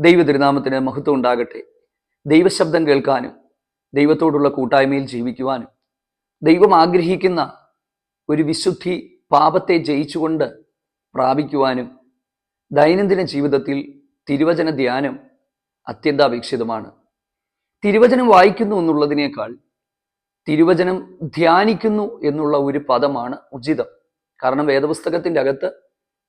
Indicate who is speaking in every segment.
Speaker 1: ദൈവ തിരുനാമത്തിന് മഹത്വം ഉണ്ടാകട്ടെ. ദൈവശബ്ദം കേൾക്കാനും ദൈവത്തോടുള്ള കൂട്ടായ്മയിൽ ജീവിക്കുവാനും ദൈവം ആഗ്രഹിക്കുന്ന ഒരു വിശുദ്ധി പാപത്തെ ജയിച്ചുകൊണ്ട് പ്രാപിക്കുവാനും ദൈനംദിന ജീവിതത്തിൽ തിരുവചന ധ്യാനം അത്യന്താപേക്ഷിതമാണ്. തിരുവചനം വായിക്കുന്നു എന്നുള്ളതിനേക്കാൾ തിരുവചനം ധ്യാനിക്കുന്നു എന്നുള്ള ഒരു പദമാണ് ഉചിതം. കാരണം വേദപുസ്തകത്തിന്റെ അകത്ത്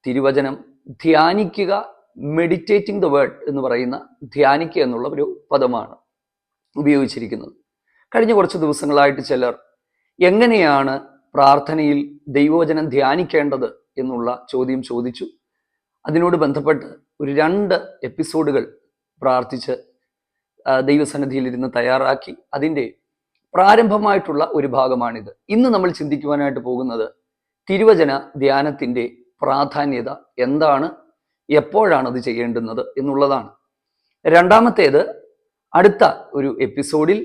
Speaker 1: തിരുവചനം ധ്യാനിക്കുക മെഡിറ്റേറ്റിംഗ് ദ വേർഡ് എന്ന് പറയുന്ന ധ്യാനിക്കുക എന്നുള്ള ഒരു പദമാണ് ഉപയോഗിച്ചിരിക്കുന്നത്. കഴിഞ്ഞ കുറച്ച് ദിവസങ്ങളായിട്ട് ചിലർ എങ്ങനെയാണ് പ്രാർത്ഥനയിൽ ദൈവവചനം ധ്യാനിക്കേണ്ടത് എന്നുള്ള ചോദ്യം ചോദിച്ചു. അതിനോട് ബന്ധപ്പെട്ട് ഒരു രണ്ട് എപ്പിസോഡുകൾ പ്രാർത്ഥിച്ച് ദൈവസന്നിധിയിലിരുന്ന് തയ്യാറാക്കി. അതിന്റെ പ്രാരംഭമായിട്ടുള്ള ഒരു ഭാഗമാണിത്. ഇന്ന് നമ്മൾ ചിന്തിക്കുവാനായിട്ട് പോകുന്നത് തിരുവചന ധ്യാനത്തിന്റെ പ്രാധാന്യത എന്താണ് എപ്പോഴാണ് അത് ചെയ്യേണ്ടുന്നത് എന്നുള്ളതാണ്. രണ്ടാമത്തേത് അടുത്ത ഒരു എപ്പിസോഡിൽ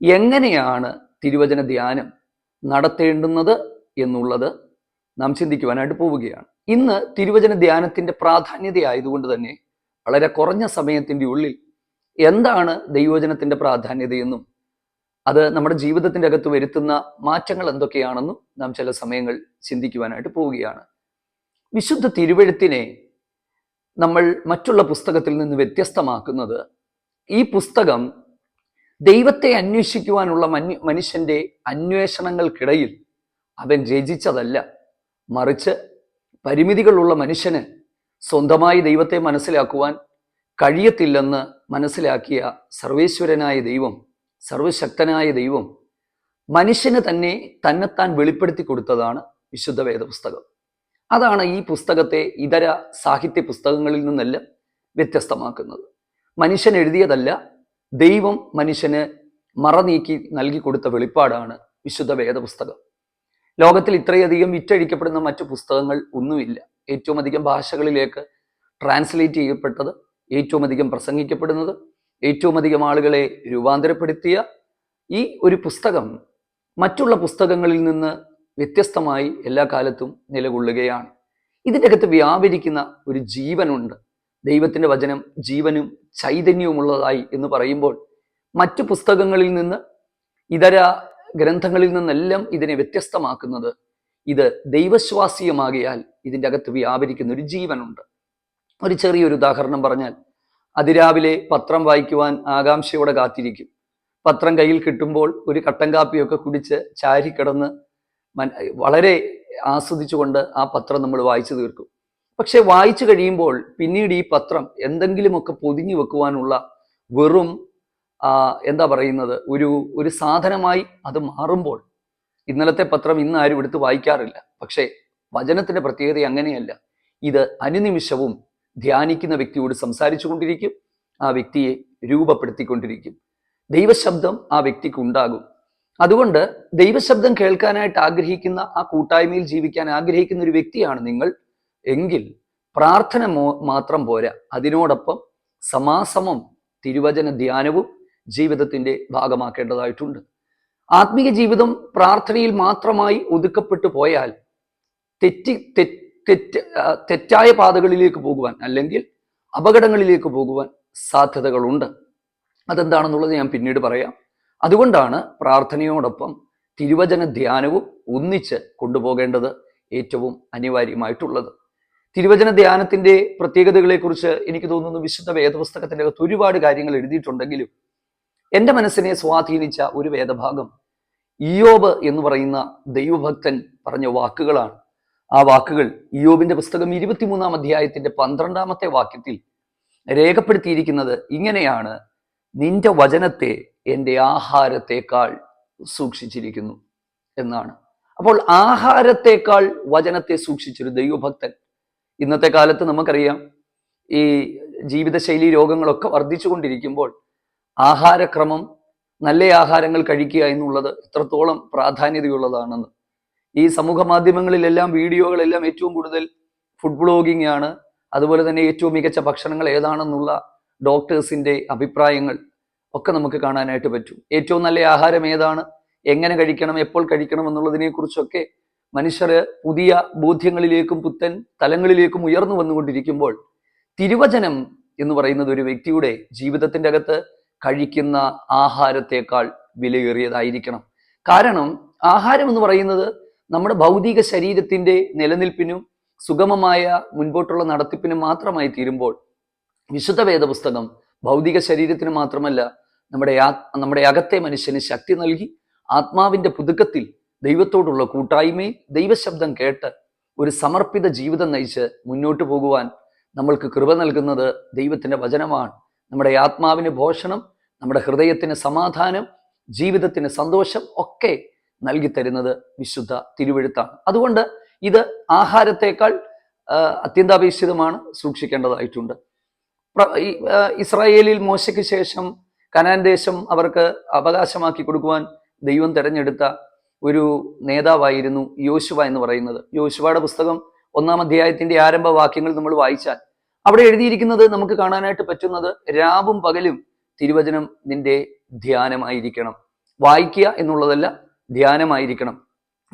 Speaker 1: എങ്ങനെയാണ് തിരുവചന ധ്യാനം നടത്തേണ്ടുന്നത് എന്നുള്ളത് നാം ചിന്തിക്കുവാനായിട്ട് പോവുകയാണ്. ഇന്ന് തിരുവചന ധ്യാനത്തിന്റെ പ്രാധാന്യത ആയതുകൊണ്ട് തന്നെ വളരെ കുറഞ്ഞ സമയത്തിന്റെ ഉള്ളിൽ എന്താണ് ദൈവവചനത്തിന്റെ പ്രാധാന്യതയെന്നും അത് നമ്മുടെ ജീവിതത്തിന്റെ അകത്ത് വരുത്തുന്ന മാറ്റങ്ങൾ എന്തൊക്കെയാണെന്നും നാം ചില സമയങ്ങൾ ചിന്തിക്കുവാനായിട്ട് പോവുകയാണ്. വിശുദ്ധ തിരുവഴുത്തിനെ നമ്മൾ മറ്റുള്ള പുസ്തകത്തിൽ നിന്ന് വ്യത്യസ്തമാക്കുന്നത് ഈ പുസ്തകം ദൈവത്തെ അന്വേഷിക്കുവാനുള്ള മനു മനുഷ്യന്റെ അന്വേഷണങ്ങൾക്കിടയിൽ അവൻ രചിച്ചതല്ല. മറിച്ച് പരിമിതികളുള്ള മനുഷ്യന് സ്വന്തമായി ദൈവത്തെ മനസ്സിലാക്കുവാൻ കഴിയത്തില്ലെന്ന് മനസ്സിലാക്കിയ സർവേശ്വരനായ ദൈവം സർവശക്തനായ ദൈവം മനുഷ്യന് തന്നെ തന്നെത്താൻ വെളിപ്പെടുത്തി കൊടുത്തതാണ് വിശുദ്ധ വേദപുസ്തകം. അതാണ് ഈ പുസ്തകത്തെ ഇതര സാഹിത്യ പുസ്തകങ്ങളിൽ നിന്നെല്ലാം വ്യത്യസ്തമാക്കുന്നത്. മനുഷ്യൻ എഴുതിയതല്ല ദൈവം മനുഷ്യന് മറനീക്കി നൽകി കൊടുത്ത വെളിപ്പാടാണ് വിശുദ്ധ വേദപുസ്തകം. ലോകത്തിൽ ഇത്രയധികം വിറ്റഴിക്കപ്പെടുന്ന മറ്റു പുസ്തകങ്ങൾ ഒന്നുമില്ല. ഏറ്റവും അധികം ഭാഷകളിലേക്ക് ട്രാൻസ്ലേറ്റ് ചെയ്യപ്പെട്ടത് ഏറ്റവും അധികം പ്രസംഗിക്കപ്പെടുന്നത് ഏറ്റവും അധികം ആളുകളെ രൂപാന്തരപ്പെടുത്തിയ ഈ ഒരു പുസ്തകം മറ്റുള്ള പുസ്തകങ്ങളിൽ നിന്ന് വ്യത്യസ്തമായി എല്ലാ കാലത്തും നിലകൊള്ളുകയാണ്. ഇതിന്റെ അകത്ത് വ്യാപരിക്കുന്ന ഒരു ജീവനുണ്ട്. ദൈവത്തിന്റെ വചനം ജീവനും ചൈതന്യവുമുള്ളതായി എന്ന് പറയുമ്പോൾ മറ്റു പുസ്തകങ്ങളിൽ നിന്ന് ഇതര ഗ്രന്ഥങ്ങളിൽ നിന്നെല്ലാം ഇതിനെ വ്യത്യസ്തമാക്കുന്നത് ഇത് ദൈവശ്വാസീയമാകിയാൽ ഇതിന്റെ അകത്ത് വ്യാപരിക്കുന്ന ഒരു ജീവനുണ്ട്. ഒരു ചെറിയൊരു ഉദാഹരണം പറഞ്ഞാൽ അതിരാവിലെ പത്രം വായിക്കുവാൻ ആകാംക്ഷയോടെ കാത്തിരിക്കും. പത്രം കയ്യിൽ കിട്ടുമ്പോൾ ഒരു കട്ടൻ കാപ്പിയൊക്കെ കുടിച്ച് ചാരിക്കിടന്ന് മൻ- വളരെ ആസ്വദിച്ചുകൊണ്ട് ആ പത്രം നമ്മൾ വായിച്ചു തീർക്കും. പക്ഷെ വായിച്ചു കഴിയുമ്പോൾ പിന്നീട് ഈ പത്രം എന്തെങ്കിലുമൊക്കെ പൊതിഞ്ഞു വെക്കുവാനുള്ള വെറും എന്താ പറയുന്നത് ഒരു ഒരു സാധനമായി അത് മാറുമ്പോൾ ഇന്നലത്തെ പത്രം ഇന്ന് ആരും എടുത്ത് വായിക്കാറില്ല. പക്ഷേ വചനത്തിന്റെ പ്രത്യേകത അങ്ങനെയല്ല. ഇത് അനുനിമിഷവും ധ്യാനിക്കുന്ന വ്യക്തിയോട് സംസാരിച്ചു കൊണ്ടിരിക്കും ആ വ്യക്തിയെ രൂപപ്പെടുത്തിക്കൊണ്ടിരിക്കും. ദൈവശബ്ദം ആ വ്യക്തിക്ക് ഉണ്ടാകും. അതുകൊണ്ട് ദൈവശബ്ദം കേൾക്കാനായിട്ട് ആഗ്രഹിക്കുന്ന ആ കൂട്ടായ്മയിൽ ജീവിക്കാൻ ആഗ്രഹിക്കുന്ന ഒരു വ്യക്തിയാണ് നിങ്ങൾ. എങ്കിൽ പ്രാർത്ഥന മാത്രം പോരാ. അതിനോടൊപ്പം സമാസമം തിരുവചന ധ്യാനവും ജീവിതത്തിന്റെ ഭാഗമാക്കേണ്ടതായിട്ടുണ്ട്. ആത്മീയ ജീവിതം പ്രാർത്ഥനയിൽ മാത്രമായി ഒതുക്കപ്പെട്ടു പോയാൽ തെറ്റി തെറ്റ് തെറ്റായ പാതകളിലേക്ക് പോകുവാൻ അല്ലെങ്കിൽ അപകടങ്ങളിലേക്ക് പോകുവാൻ സാധ്യതകളുണ്ട്. അതെന്താണെന്നുള്ളത് ഞാൻ പിന്നീട് പറയാം. അതുകൊണ്ടാണ് പ്രാർത്ഥനയോടൊപ്പം തിരുവചന ധ്യാനവും ഒന്നിച്ച് കൊണ്ടുപോകേണ്ടത് ഏറ്റവും അനിവാര്യമായിട്ടുള്ളത്. തിരുവചന ധ്യാനത്തിന്റെ പ്രത്യേകതകളെക്കുറിച്ച് എനിക്ക് തോന്നുന്നു വിശുദ്ധ വേദപുസ്തകത്തിന്റെ അകത്ത് ഒരുപാട് കാര്യങ്ങൾ എഴുതിയിട്ടുണ്ടെങ്കിലും എന്റെ മനസ്സിനെ സ്വാധീനിച്ച ഒരു വേദഭാഗം ഇയോബ് എന്ന് പറയുന്ന ദൈവഭക്തൻ പറഞ്ഞ വാക്കുകളാണ്. ആ വാക്കുകൾ ഇയോബിന്റെ പുസ്തകം ഇരുപത്തിമൂന്നാം അധ്യായത്തിന്റെ പന്ത്രണ്ടാമത്തെ വാക്യത്തിൽ രേഖപ്പെടുത്തിയിരിക്കുന്നത് ഇങ്ങനെയാണ്. നിന്റെ വചനത്തെ എന്റെ ആഹാരത്തെക്കാൾ സൂക്ഷിച്ചിരിക്കുന്നു എന്നാണ്. അപ്പോൾ ആഹാരത്തെക്കാൾ വചനത്തെ സൂക്ഷിച്ചൊരു ദൈവഭക്തൻ ഇന്നത്തെ കാലത്ത് നമുക്കറിയാം ഈ ജീവിതശൈലി രോഗങ്ങളൊക്കെ വർദ്ധിച്ചുകൊണ്ടിരിക്കുമ്പോൾ ആഹാരക്രമം നല്ല ആഹാരങ്ങൾ കഴിക്കുക എന്നുള്ളത് എത്രത്തോളം പ്രാധാന്യതയുള്ളതാണെന്ന്. ഈ സമൂഹ മാധ്യമങ്ങളിലെല്ലാം വീഡിയോകളെല്ലാം ഏറ്റവും കൂടുതൽ ഫുഡ് ബ്ലോഗിംഗ് ആണ്. അതുപോലെ തന്നെ ഏറ്റവും മികച്ച ഭക്ഷണങ്ങൾ ഏതാണെന്നുള്ള ഡോക്ടേഴ്സിന്റെ അഭിപ്രായങ്ങൾ ഒക്കെ നമുക്ക് കാണാനായിട്ട് പറ്റും. ഏറ്റവും നല്ല ആഹാരം ഏതാണ്? എങ്ങനെ കഴിക്കണം? എപ്പോൾ കഴിക്കണം എന്നുള്ളതിനെ കുറിച്ചൊക്കെ മനുഷ്യർ പുതിയ ബോധ്യങ്ങളിലേക്കും പുത്തൻ തലങ്ങളിലേക്കും ഉയർന്നു വന്നുകൊണ്ടിരിക്കുമ്പോൾ തിരുവചനം എന്ന് പറയുന്നത് ഒരു വ്യക്തിയുടെ ജീവിതത്തിന്റെ അകത്ത് കഴിക്കുന്ന ആഹാരത്തെക്കാൾ വിലയേറിയതായിരിക്കണം. കാരണം ആഹാരം എന്ന് പറയുന്നത് നമ്മുടെ ഭൗതിക ശരീരത്തിന്റെ നിലനിൽപ്പിനും സുഗമമായ മുൻപോട്ടുള്ള നടത്തിപ്പിനും മാത്രമായി തീരുമ്പോൾ വിശുദ്ധ വേദപുസ്തകം ഭൗതിക ശരീരത്തിന് മാത്രമല്ല നമ്മുടെ നമ്മുടെ അകത്തെ മനുഷ്യന് ശക്തി നൽകി ആത്മാവിന്റെ പുതുക്കത്തിൽ ദൈവത്തോടുള്ള കൂട്ടായ്മയും ദൈവശബ്ദം കേട്ട് ഒരു സമർപ്പിത ജീവിതം നയിച്ച് മുന്നോട്ട് പോകുവാൻ നമ്മൾക്ക് കൃപ നൽകുന്നത് ദൈവത്തിന്റെ വചനമാണ്. നമ്മുടെ ആത്മാവിന് ഭോഷണം നമ്മുടെ ഹൃദയത്തിന് സമാധാനം ജീവിതത്തിന് സന്തോഷം ഒക്കെ നൽകി തരുന്നത് വിശുദ്ധ തിരുവഴുത്താണ്. അതുകൊണ്ട് ഇത് ആഹാരത്തേക്കാൾ അത്യന്താപേക്ഷിതമാണ് സൂക്ഷിക്കേണ്ടതായിട്ടുണ്ട്. ഇസ്രായേലിൽ മോശയ്ക്ക് ശേഷം കനാൻ ദേശം അവർക്ക് അവകാശമാക്കി കൊടുക്കുവാൻ ദൈവം തെരഞ്ഞെടുത്ത ഒരു നേതാവായിരുന്നു യോശുവ എന്ന് പറയുന്നത്. യോശുവയുടെ പുസ്തകം ഒന്നാം അധ്യായത്തിന്റെ ആരംഭ വാക്യങ്ങൾ നമ്മൾ വായിച്ചാൽ അവിടെ എഴുതിയിരിക്കുന്നത് നമുക്ക് കാണാനായിട്ട് പറ്റുന്നത് രാവും പകലും തിരുവചനം നിന്റെ ധ്യാനമായിരിക്കണം. വായിക്കുക എന്നുള്ളതല്ല ധ്യാനമായിരിക്കണം.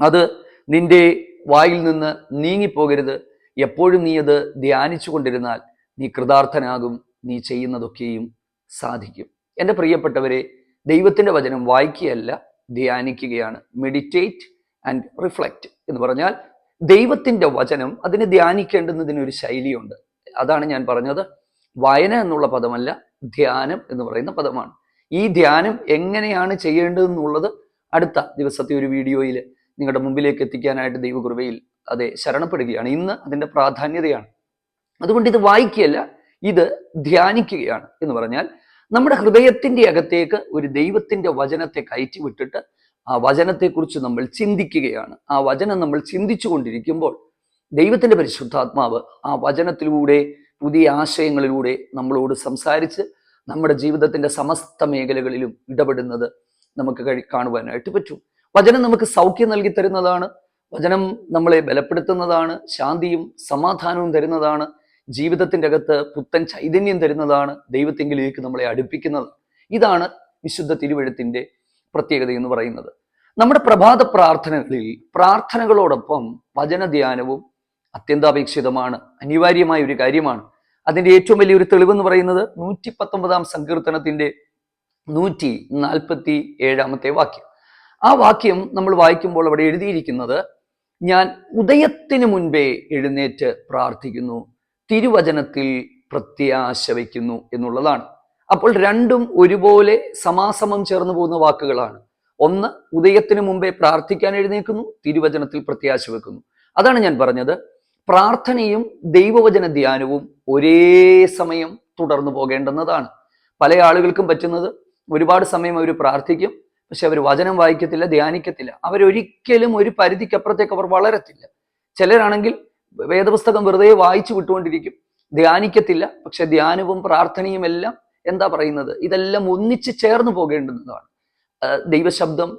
Speaker 1: അത് നിന്റെ വായിൽ നിന്ന് നീങ്ങിപ്പോകരുത്. എപ്പോഴും നീ അത് ധ്യാനിച്ചു കൊണ്ടിരുന്നാൽ നീ കൃതാർത്ഥനാകും നീ ചെയ്യുന്നതൊക്കെയും സാധിക്കും. എന്റെ പ്രിയപ്പെട്ടവരെ ദൈവത്തിന്റെ വചനം വായിക്കുകയല്ല ധ്യാനിക്കുകയാണ്. മെഡിറ്റേറ്റ് ആൻഡ് റിഫ്ലക്റ്റ് എന്ന് പറഞ്ഞാൽ ദൈവത്തിന്റെ വചനം അതിനെ ധ്യാനിക്കേണ്ടുന്നതിനൊരു ശൈലിയുണ്ട്. അതാണ് ഞാൻ പറഞ്ഞത്. വായന എന്നുള്ള പദമല്ല ധ്യാനം എന്ന് പറയുന്ന പദമാണ്. ഈ ധ്യാനം എങ്ങനെയാണ് ചെയ്യേണ്ടതെന്നുള്ളത് അടുത്ത ദിവസത്തെ ഒരു വീഡിയോയിൽ നിങ്ങളുടെ മുമ്പിലേക്ക് എത്തിക്കാനായിട്ട് ദൈവകൃപയിൽ അതെ ശരണപ്പെടുകയാണ്. ഇന്ന് അതിന്റെ പ്രാധാന്യതയാണ്. അതുകൊണ്ട് ഇത് വായിക്കുകയല്ല ഇത് ധ്യാനിക്കുകയാണ് എന്ന് പറഞ്ഞാൽ നമ്മുടെ ഹൃദയത്തിന്റെ അകത്തേക്ക് ഒരു ദൈവത്തിന്റെ വചനത്തെ കയറ്റി വിട്ടിട്ട് ആ വചനത്തെക്കുറിച്ച് നമ്മൾ ചിന്തിക്കുകയാണ്. ആ വചനം നമ്മൾ ചിന്തിച്ചു കൊണ്ടിരിക്കുമ്പോൾ ദൈവത്തിന്റെ പരിശുദ്ധാത്മാവ് ആ വചനത്തിലൂടെ പുതിയ ആശയങ്ങളിലൂടെ നമ്മളോട് സംസാരിച്ച് നമ്മുടെ ജീവിതത്തിന്റെ സമസ്ത മേഖലകളിലും ഇടപെടുന്നത് നമുക്ക് കഴി കാണുവാനായിട്ട് പറ്റും. വചനം നമുക്ക് സൗഖ്യം നൽകി തരുന്നതാണ്. വചനം നമ്മളെ ബലപ്പെടുത്തുന്നതാണ്. ശാന്തിയും സമാധാനവും തരുന്നതാണ്. ജീവിതത്തിന്റെ അകത്ത് പുത്തൻ ചൈതന്യം തരുന്നതാണ് ദൈവത്തെങ്കിലേക്ക് നമ്മളെ അടുപ്പിക്കുന്നത്. ഇതാണ് വിശുദ്ധ തിരുവഴുത്തിന്റെ പ്രത്യേകത എന്ന് പറയുന്നത്. നമ്മുടെ പ്രഭാത പ്രാർത്ഥനകളിൽ പ്രാർത്ഥനകളോടൊപ്പം വചനധ്യാനവും അത്യന്താപേക്ഷിതമാണ് അനിവാര്യമായ ഒരു കാര്യമാണ്. അതിന്റെ ഏറ്റവും വലിയൊരു തെളിവെന്ന് പറയുന്നത് നൂറ്റി പത്തൊമ്പതാം സങ്കീർത്തനത്തിന്റെ നൂറ്റി നാൽപ്പത്തി ഏഴാമത്തെ വാക്യം. ആ വാക്യം നമ്മൾ വായിക്കുമ്പോൾ അവിടെ എഴുതിയിരിക്കുന്നത് ഞാൻ ഉദയത്തിന് മുൻപേ എഴുന്നേറ്റ് പ്രാർത്ഥിക്കുന്നു തിരുവചനത്തിൽ പ്രത്യാശ വയ്ക്കുന്നു എന്നുള്ളതാണ്. അപ്പോൾ രണ്ടും ഒരുപോലെ സമാസമം ചേർന്നു പോകുന്ന വാക്കുകളാണ്. ഒന്ന് ഉദയത്തിന് മുമ്പേ പ്രാർത്ഥിക്കാൻ എഴുന്നേൽക്കുന്നു തിരുവചനത്തിൽ പ്രത്യാശ വെക്കുന്നു അതാണ് ഞാൻ പറഞ്ഞത്. പ്രാർത്ഥനയും ദൈവവചന ധ്യാനവും ഒരേ സമയം തുടർന്നു പോകേണ്ടുന്നതാണ്. പല ആളുകൾക്കും പറ്റുന്നത് ഒരുപാട് സമയം അവർ പ്രാർത്ഥിക്കും പക്ഷെ അവർ വചനം വായിക്കത്തില്ല ധ്യാനിക്കത്തില്ല. അവരൊരിക്കലും ഒരു പരിധിക്കപ്പുറത്തേക്ക് അവർ വളരത്തില്ല. ചിലരാണെങ്കിൽ വേദപുസ്തകം വെറുതെ വായിച്ചു വിട്ടുകൊണ്ടിരിക്കും. ധ്യാനിക്കത്തില്ല. പക്ഷെ ധ്യാനവും പ്രാർത്ഥനയും എല്ലാം എന്താ പറയുന്നത്? ഇതെല്ലാം ഒന്നിച്ച് ചേർന്ന് പോകേണ്ടുന്നതാണ്. ദൈവശബ്ദം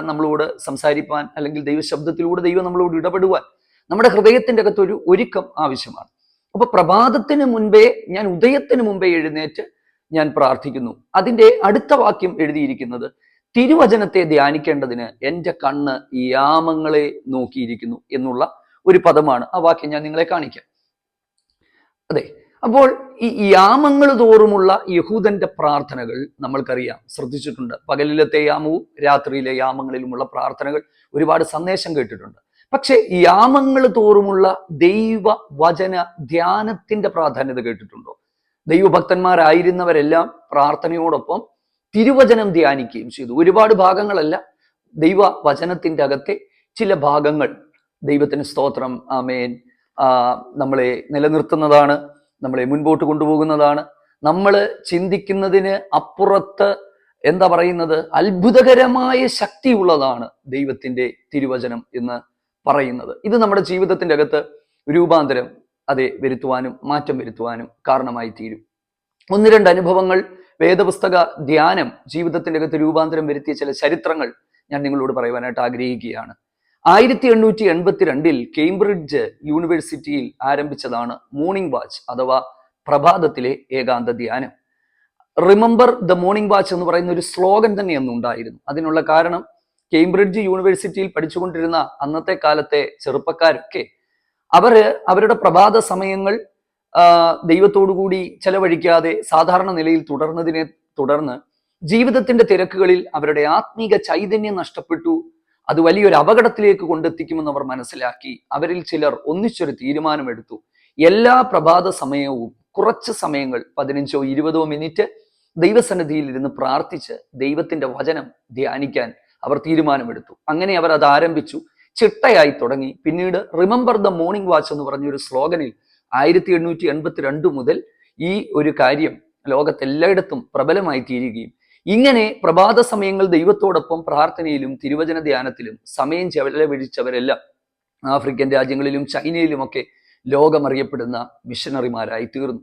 Speaker 1: നമ്മളോട് സംസാരിപ്പാൻ അല്ലെങ്കിൽ ദൈവശബ്ദത്തിലൂടെ ദൈവം നമ്മളോട് ഇടപെടുവാൻ നമ്മുടെ ഹൃദയത്തിന്റെ അകത്ത് ഒരു ഒരുക്കം ആവശ്യമാണ്. അപ്പൊ പ്രഭാതത്തിന് മുൻപേ ഞാൻ ഉദയത്തിന് മുമ്പേ എഴുന്നേറ്റ് ഞാൻ പ്രാർത്ഥിക്കുന്നു. അതിന്റെ അടുത്ത വാക്യം എഴുതിയിരിക്കുന്നത് തിരുവചനത്തെ ധ്യാനിക്കേണ്ടതിന് എന്റെ കണ്ണ് യാമങ്ങളെ നോക്കിയിരിക്കുന്നു എന്നുള്ള ഒരു പദമാണ്. ആ വാക്യം ഞാൻ നിങ്ങളെ കാണിക്കാം. അതെ അപ്പോൾ ഈ യാമങ്ങൾ തോറുമുള്ള യഹൂദന്റെ പ്രാർത്ഥനകൾ നമ്മൾക്കറിയാം. ശ്രദ്ധിച്ചിട്ടുണ്ട്. പകലിലത്തെ യാമവും രാത്രിയിലെ യാമങ്ങളിലുമുള്ള പ്രാർത്ഥനകൾ ഒരുപാട് സന്ദേശം കേട്ടിട്ടുണ്ട്. പക്ഷെ യാമങ്ങൾ തോറുമുള്ള ദൈവ വചന ധ്യാനത്തിന്റെ പ്രാധാന്യത കേട്ടിട്ടുണ്ടോ? ദൈവഭക്തന്മാരായിരുന്നവരെല്ലാം പ്രാർത്ഥനയോടൊപ്പം തിരുവചനം ധ്യാനിക്കുകയും ചെയ്തു. ഒരുപാട് ഭാഗങ്ങളല്ല ദൈവ വചനത്തിന്റെ അകത്തെ ചില ഭാഗങ്ങൾ ദൈവത്തിന് സ്തോത്രം. ആമേൻ. നമ്മളെ നിലനിർത്തുന്നതാണ് നമ്മളെ മുൻപോട്ട് കൊണ്ടുപോകുന്നതാണ്. നമ്മൾ ചിന്തിക്കുന്നതിന് അപ്പുറത്ത് എന്താ പറയുന്നത്? അത്ഭുതകരമായ ശക്തിയുള്ളതാണ് ദൈവത്തിന്റെ തിരുവചനം എന്ന് പറയുന്നത്. ഇത് നമ്മുടെ ജീവിതത്തിന്റെ അകത്ത് രൂപാന്തരം അതെ വരുത്തുവാനും മാറ്റം വരുത്തുവാനും കാരണമായി തീരും. ഒന്ന് രണ്ട് അനുഭവങ്ങൾ വേദപുസ്തക ധ്യാനം ജീവിതത്തിന്റെ അകത്ത് രൂപാന്തരം വരുത്തിയ ചില ചരിത്രങ്ങൾ ഞാൻ നിങ്ങളോട് പറയുവാനായിട്ട് ആഗ്രഹിക്കുകയാണ്. ആയിരത്തി എണ്ണൂറ്റി എൺപത്തി രണ്ടിൽ കേംബ്രിഡ്ജ് യൂണിവേഴ്സിറ്റിയിൽ ആരംഭിച്ചതാണ് മോർണിംഗ് വാച്ച് അഥവാ പ്രഭാതത്തിലെ ഏകാന്ത ധ്യാനം. റിമെമ്പർ ദ മോർണിംഗ് വാച്ച് എന്ന് പറയുന്ന ഒരു സ്ലോഗൻ തന്നെ അന്ന് ഉണ്ടായിരുന്നു. അതിനുള്ള കാരണം കേംബ്രിഡ്ജ് യൂണിവേഴ്സിറ്റിയിൽ പഠിച്ചുകൊണ്ടിരുന്ന അന്നത്തെ കാലത്തെ ചെറുപ്പക്കാരൊക്കെ അവർ അവരുടെ പ്രഭാത സമയങ്ങൾ ദൈവത്തോടുകൂടി ചെലവഴിക്കാതെ സാധാരണ നിലയിൽ തുടർന്നതിനെ തുടർന്ന് ജീവിതത്തിന്റെ തിരക്കുകളിൽ അവരുടെ ആത്മീക ചൈതന്യം നഷ്ടപ്പെട്ടു. അത് വലിയൊരു അപകടത്തിലേക്ക് കൊണ്ടെത്തിക്കുമെന്ന് അവർ മനസ്സിലാക്കി അവരിൽ ചിലർ ഒന്നിച്ചൊരു തീരുമാനമെടുത്തു. എല്ലാ പ്രഭാത സമയവും കുറച്ച് സമയങ്ങൾ പതിനഞ്ചോ ഇരുപതോ മിനിറ്റ് ദൈവസന്നിധിയിൽ ഇരുന്ന് പ്രാർത്ഥിച്ച് ദൈവത്തിന്റെ വചനം ധ്യാനിക്കാൻ അവർ തീരുമാനമെടുത്തു. അങ്ങനെ അവർ അത് ആരംഭിച്ചു. ചിട്ടയായി തുടങ്ങി. പിന്നീട് റിമെമ്പർ ദ മോർണിംഗ് വാച്ച് എന്ന് പറഞ്ഞൊരു സ്ലോഗനിൽ ആയിരത്തി എണ്ണൂറ്റി എൺപത്തി രണ്ട് മുതൽ ഈ ഒരു കാര്യം ലോകത്തെല്ലായിടത്തും പ്രബലമായി തീരുകയും ഇങ്ങനെ പ്രഭാത സമയങ്ങൾ ദൈവത്തോടൊപ്പം പ്രാർത്ഥനയിലും തിരുവചന ധ്യാനത്തിലും സമയം ചെലവഴിച്ചവരെല്ലാം ആഫ്രിക്കൻ രാജ്യങ്ങളിലും ചൈനയിലുമൊക്കെ ലോകമറിയപ്പെടുന്ന മിഷനറിമാരായി തീർന്നു.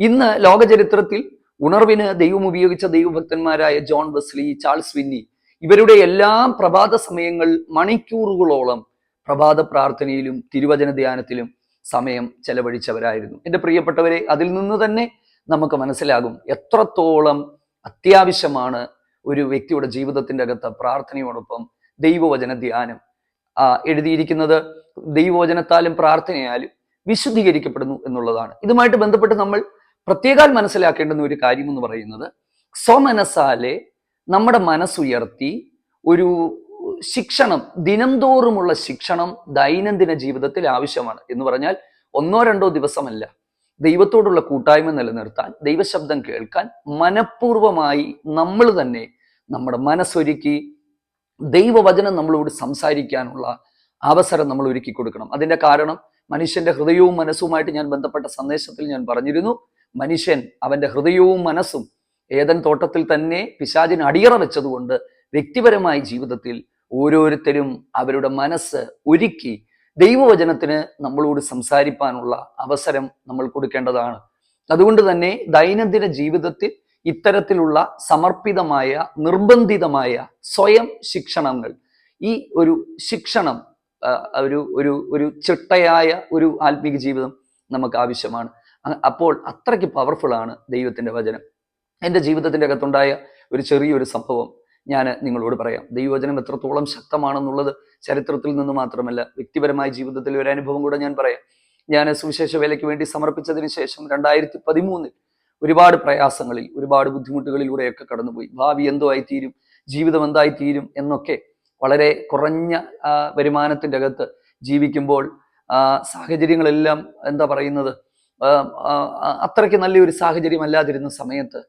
Speaker 1: ഇന്ന് ലോകചരിത്രത്തിൽ ഉണർവിന് ദൈവം ഉപയോഗിച്ച ദൈവഭക്തന്മാരായ ജോൺ വെസ്ലി ചാൾസ് വിന്നി ഇവരുടെ എല്ലാം പ്രഭാത സമയങ്ങൾ മണിക്കൂറുകളോളം പ്രഭാത പ്രാർത്ഥനയിലും തിരുവചന ധ്യാനത്തിലും സമയം ചെലവഴിച്ചവരായിരുന്നു. എന്റെ പ്രിയപ്പെട്ടവരെ അതിൽ നിന്ന് തന്നെ നമുക്ക് മനസ്സിലാകും എത്രത്തോളം അത്യാവശ്യമാണ് ഒരു വ്യക്തിയുടെ ജീവിതത്തിന്റെ അകത്ത് പ്രാർത്ഥനയോടൊപ്പം ദൈവവചന ധ്യാനം എഴുതിയിരിക്കുന്നത്. ദൈവവചനത്താലും പ്രാർത്ഥനയാലും വിശുദ്ധീകരിക്കപ്പെടുന്നു എന്നുള്ളതാണ്. ഇതുമായിട്ട് ബന്ധപ്പെട്ട് നമ്മൾ പ്രത്യേകാൽ മനസ്സിലാക്കേണ്ടുന്ന ഒരു കാര്യം എന്ന് പറയുന്നത് സ്വമനസാലെ നമ്മുടെ മനസ്സുയർത്തി ഒരു ശിക്ഷണം ദിനംതോറുമുള്ള ശിക്ഷണം ദൈനംദിന ജീവിതത്തിൽ ആവശ്യമാണ് എന്ന് പറഞ്ഞാൽ ഒന്നോ രണ്ടോ ദിവസമല്ല. ദൈവത്തോടുള്ള കൂട്ടായ്മ നിലനിർത്താൻ ദൈവശബ്ദം കേൾക്കാൻ മനഃപൂർവമായി നമ്മൾ തന്നെ നമ്മുടെ മനസ്സൊരുക്കി ദൈവവചനം നമ്മളോട് സംസാരിക്കാനുള്ള അവസരം നമ്മൾ ഒരുക്കി കൊടുക്കണം. അതിന്റെ കാരണം മനുഷ്യന്റെ ഹൃദയവും മനസ്സുമായിട്ട് ഞാൻ ബന്ധപ്പെട്ട സന്ദേശത്തിൽ ഞാൻ പറഞ്ഞിരുന്നു മനുഷ്യൻ അവന്റെ ഹൃദയവും മനസ്സും ഏതൻ തോട്ടത്തിൽ തന്നെ പിശാചിന് അടിയറ വെച്ചതുകൊണ്ട് വ്യക്തിപരമായ ജീവിതത്തിൽ ഓരോരുത്തരും അവരുടെ മനസ്സ് ഒരുക്കി ദൈവവചനത്തിന് നമ്മളോട് സംസാരിപ്പാനുള്ള അവസരം നമ്മൾ കൊടുക്കേണ്ടതാണ്. അതുകൊണ്ട് തന്നെ ദൈനംദിന ജീവിതത്തിൽ ഇത്തരത്തിലുള്ള സമർപ്പിതമായ നിർബന്ധിതമായ സ്വയം ശിക്ഷണങ്ങൾ ഈ ഒരു ശിക്ഷണം ഒരു ഒരു ഒരു ചിട്ടയായ ഒരു ആത്മീക ജീവിതം നമുക്ക് ആവശ്യമാണ്. അപ്പോൾ അത്രയ്ക്ക് പവർഫുൾ ആണ് ദൈവത്തിന്റെ വചനം. എന്റെ ജീവിതത്തിന്റെ അകത്തുണ്ടായ ഒരു ചെറിയൊരു സംഭവം. ഞാൻ നിങ്ങളോട് പറയാം. ദൈവവചനം എത്രത്തോളം ശക്തമാണെന്നുള്ളത് ചരിത്രത്തിൽ നിന്ന് മാത്രമല്ല വ്യക്തിപരമായ ജീവിതത്തിൽ ഒരു അനുഭവം കൂടെ ഞാൻ പറയാം. ഞാൻ സുവിശേഷ വേലയ്ക്ക് വേണ്ടി സമർപ്പിച്ചതിന് ശേഷം രണ്ടായിരത്തി പതിമൂന്നിൽ ഒരുപാട് പ്രയാസങ്ങളിൽ ഒരുപാട് ബുദ്ധിമുട്ടുകളിലൂടെയൊക്കെ കടന്നുപോയി. ഭാവി എന്തോ ആയിത്തീരും ജീവിതം എന്തായിത്തീരും എന്നൊക്കെ വളരെ കുറഞ്ഞ വരുമാനത്തിന്റെ അകത്ത് ജീവിക്കുമ്പോൾ സാഹചര്യങ്ങളെല്ലാം എന്താ പറയുന്നത്? അത്രയ്ക്ക് നല്ലൊരു സാഹചര്യം അല്ലാതിരുന്ന സമയത്ത്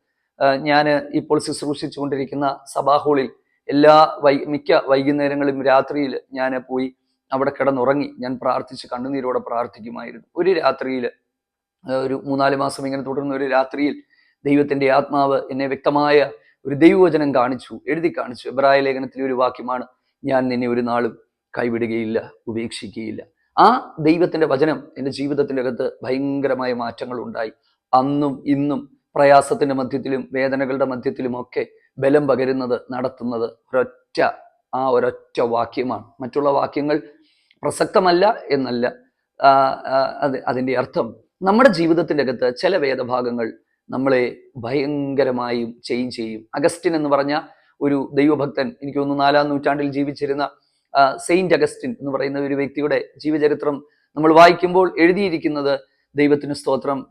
Speaker 1: ഞാൻ ഇപ്പോൾ ശുശ്രൂഷിച്ചുകൊണ്ടിരിക്കുന്ന സഭാ ഹാളിൽ എല്ലാ വൈ മിക്ക വൈകുന്നേരങ്ങളിലും രാത്രിയിൽ ഞാൻ പോയി അവിടെ കിടന്നുറങ്ങി. ഞാൻ പ്രാർത്ഥിച്ച് കണ്ണുനീരോടെ പ്രാർത്ഥിക്കുമായിരുന്നു. ഒരു രാത്രിയിൽ ഒരു മൂന്നാൽ മാസം ഇങ്ങനെ തുടർന്ന ഒരു രാത്രിയിൽ ദൈവത്തിന്റെ ആത്മാവ് എന്നെ വ്യക്തമായ ഒരു ദൈവവചനം കാണിച്ചു എഴുതി കാണിച്ചു. എബ്രായ ലേഖനത്തിലെ ഒരു വാക്യമാണ് ഞാൻ നിന്നെ ഒരു നാളും കൈവിടുകയില്ല ഉപേക്ഷിക്കുകയില്ല. ആ ദൈവത്തിന്റെ വചനം എന്റെ ജീവിതത്തിന്റെ അകത്ത് ഭയങ്കരമായ മാറ്റങ്ങൾ ഉണ്ടായി അന്നും ഇന്നും പ്രയാസത്തിന്റെ മധ്യത്തിലും വേദനകളുടെ മധ്യത്തിലും ഒക്കെ ബലം പകരുന്നത് നടത്തുന്നത് ഒരൊറ്റ ആ ഒരൊറ്റ വാക്യമാണ്. മറ്റുള്ള വാക്യങ്ങൾ പ്രസക്തമല്ല എന്നല്ല അത് അതിന്റെ അർത്ഥം നമ്മുടെ ജീവിതത്തിന്റെ അകത്ത് ചില വേദഭാഗങ്ങൾ നമ്മളെ ഭയങ്കരമായും ചേഞ്ച് ചെയ്യും. അഗസ്റ്റിൻ എന്ന് പറഞ്ഞ ഒരു ദൈവഭക്തൻ എനിക്ക് തോന്നുന്നു നാലാം നൂറ്റാണ്ടിൽ ജീവിച്ചിരുന്ന സെയിന്റ് അഗസ്റ്റിൻ എന്ന് പറയുന്ന ഒരു വ്യക്തിയുടെ ജീവചരിത്രം നമ്മൾ വായിക്കുമ്പോൾ എഴുതിയിരിക്കുന്നത് ദൈവത്തിന് സ്തോത്രം.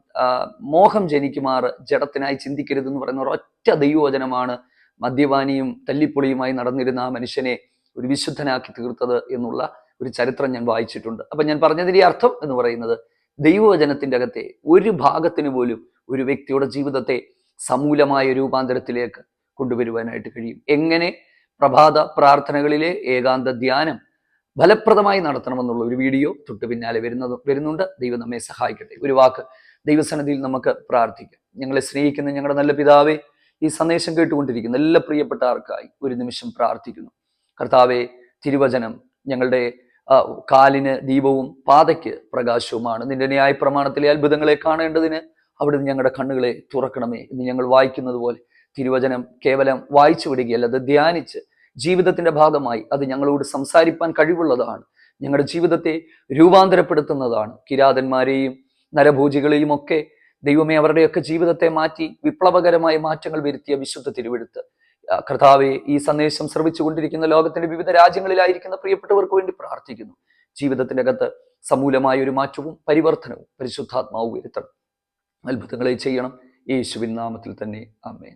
Speaker 1: മോഹം ജനിക്കുമാറ് ജഡത്തിനായി ചിന്തിക്കരുത് എന്ന് പറയുന്ന ഒരൊറ്റ ദൈവവചനമാണ് മദ്യപാനിയും തല്ലിപ്പൊളിയുമായി നടന്നിരുന്ന ആ മനുഷ്യനെ ഒരു വിശുദ്ധനാക്കി തീർത്തത് എന്നുള്ള ഒരു ചരിത്രം ഞാൻ വായിച്ചിട്ടുണ്ട്. അപ്പൊ ഞാൻ പറഞ്ഞതിന്റെ അർത്ഥം എന്ന് പറയുന്നത് ദൈവവചനത്തിന്റെ അകത്തെ ഒരു ഭാഗത്തിന് പോലും ഒരു വ്യക്തിയുടെ ജീവിതത്തെ സമൂലമായ രൂപാന്തരത്തിലേക്ക് കൊണ്ടുവരുവാനായിട്ട് കഴിയും. എങ്ങനെ? പ്രഭാത പ്രാർത്ഥനകളിലെ ഏകാന്ത ധ്യാനം ഫലപ്രദമായി നടത്തണമെന്നുള്ള ഒരു വീഡിയോ തൊട്ട് പിന്നാലെ വരുന്നത് വരുന്നുണ്ട്. ദൈവം നമ്മെ സഹായിക്കട്ടെ. ഒരു വാക്ക് ദൈവസന്നിധിയിൽ നമുക്ക് പ്രാർത്ഥിക്കാം. ഞങ്ങളെ സ്നേഹിക്കുന്ന ഞങ്ങളുടെ നല്ല പിതാവേ ഈ സന്ദേശം കേട്ടുകൊണ്ടിരിക്കുന്ന എല്ലാ പ്രിയപ്പെട്ടവർക്കായി ഒരു നിമിഷം പ്രാർത്ഥിക്കുന്നു. കർത്താവെ തിരുവചനം ഞങ്ങളുടെ കാലിന് ദീപവും പാതയ്ക്ക് പ്രകാശവുമാണ്. നിന്റെ ന്യായ പ്രമാണത്തിലെ അത്ഭുതങ്ങളെ കാണേണ്ടതിന് അവിടുന്ന് ഞങ്ങളുടെ കണ്ണുകളെ തുറക്കണമേ എന്ന് ഞങ്ങൾ വായിക്കുന്നത് പോലെ തിരുവചനം കേവലം വായിച്ചു വിടുകയല്ല അത് ധ്യാനിച്ച് ജീവിതത്തിന്റെ ഭാഗമായി അത് ഞങ്ങളോട് സംസാരിപ്പാൻ കഴിവുള്ളതാണ്. ഞങ്ങളുടെ ജീവിതത്തെ രൂപാന്തരപ്പെടുത്തുന്നതാണ്. കിരാതന്മാരെയും നരഭോജികളെയും ഒക്കെ ദൈവമേ അവരുടെയൊക്കെ ജീവിതത്തെ മാറ്റി വിപ്ലവകരമായ മാറ്റങ്ങൾ വരുത്തിയ വിശുദ്ധ തിരുവെടുത്ത് കർത്താവെ ഈ സന്ദേശം ശ്രവിച്ചുകൊണ്ടിരിക്കുന്ന ലോകത്തിന്റെ വിവിധ രാജ്യങ്ങളിലായിരിക്കുന്ന പ്രിയപ്പെട്ടവർക്ക് വേണ്ടി പ്രാർത്ഥിക്കുന്നു. ജീവിതത്തിന്റെ അകത്ത് സമൂലമായ ഒരു മാറ്റവും പരിവർത്തനവും പരിശുദ്ധാത്മാവ് വരുത്തണം. അത്ഭുതങ്ങളെ ചെയ്യണം. യേശുവിൻ നാമത്തിൽ തന്നെ. അമ്മേ